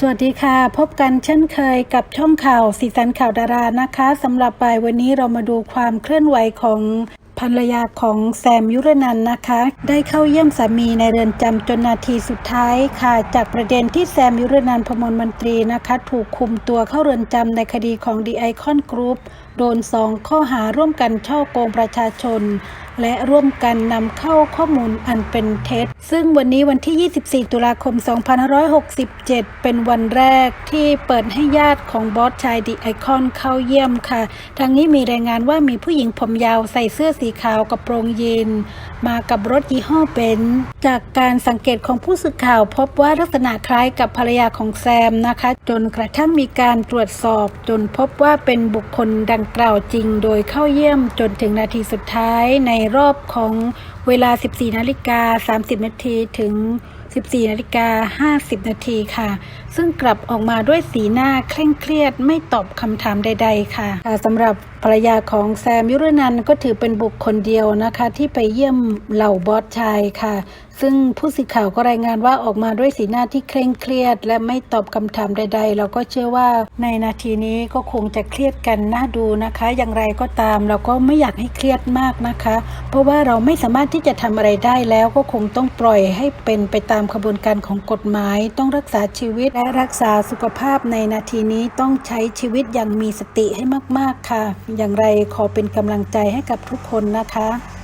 สวัสดีค่ะ พบกันเช่นเคยกับช่องข่าวสีสันข่าวดารานะคะสำหรับบ่ายวันนี้เรามาดูความเคลื่อนไหวของภรรยาของแซมยุรนันนะคะ ได้เข้าเยี่ยมสามีในเรือนจำจนนาทีสุดท้ายค่ะ จากประเด็นที่แซมยุรนันพมลมนตรีนะคะ ถูกคุมตัวเข้าเรือนจำในคดีของ The Icon Group โดนสองข้อหาร่วมกันช่อโกงประชาชน และร่วมกันนำเข้าข้อมูลอันเป็นเท็จ ซึ่งวันนี้วันที่ 24 ตุลาคม 2567 เป็นวันแรกที่เปิดให้ญาติของบอสชายดีไอคอนเข้าเยี่ยมค่ะ ทางนี้มีรายงานว่ามีผู้หญิงผมยาวใส่เสื้อสีขาวกับโปรงยีนมากับรถยี่ห้อเบนซ์จากการสังเกตของผู้สื่อข่าวพบว่าลักษณะคล้ายกับภรรยาของแซมนะคะ จนกระทั่งมีการตรวจสอบจนพบว่าเป็นบุคคลดังกล่าวจริง โดยเข้าเยี่ยมจนถึงนาทีสุดท้ายในรอบของเวลา 14 นาฬิกา 30 นาทีถึง14นาฬิกา50 นาทีค่ะ ซึ่งกลับออกมาด้วยสีหน้าเคร่งเครียดไม่ตอบคำถามใด ๆ ค่ะสำหรับภรรยาของแซมยุรนันก็ถือเป็นบุคคลเดียวนะคะ ที่ไปเยี่ยมเหล่าบอสชายค่ะ ซึ่งผู้สื่อข่าวก็รายงานว่าออกมาด้วยสีหน้าที่เคร่งเครียด และไม่ตอบคำถามใด ๆ เราก็เชื่อว่าในนาทีนี้ก็คงจะเครียดกันน่าดูนะคะ อย่างไรก็ตามเราก็ไม่อยากให้เครียดมากนะคะ เพราะว่าเราไม่สามารถที่จะทำอะไรได้แล้วก็คงต้องปล่อยให้เป็นไปตามขบวนการของกฎหมาย ต้องรักษาชีวิตและรักษาสุขภาพในนาทีนี้ต้องใช้ชีวิตอย่างมีสติให้มาก ๆค่ะ อย่างไรขอเป็นกำลังใจให้กับทุกคนนะคะ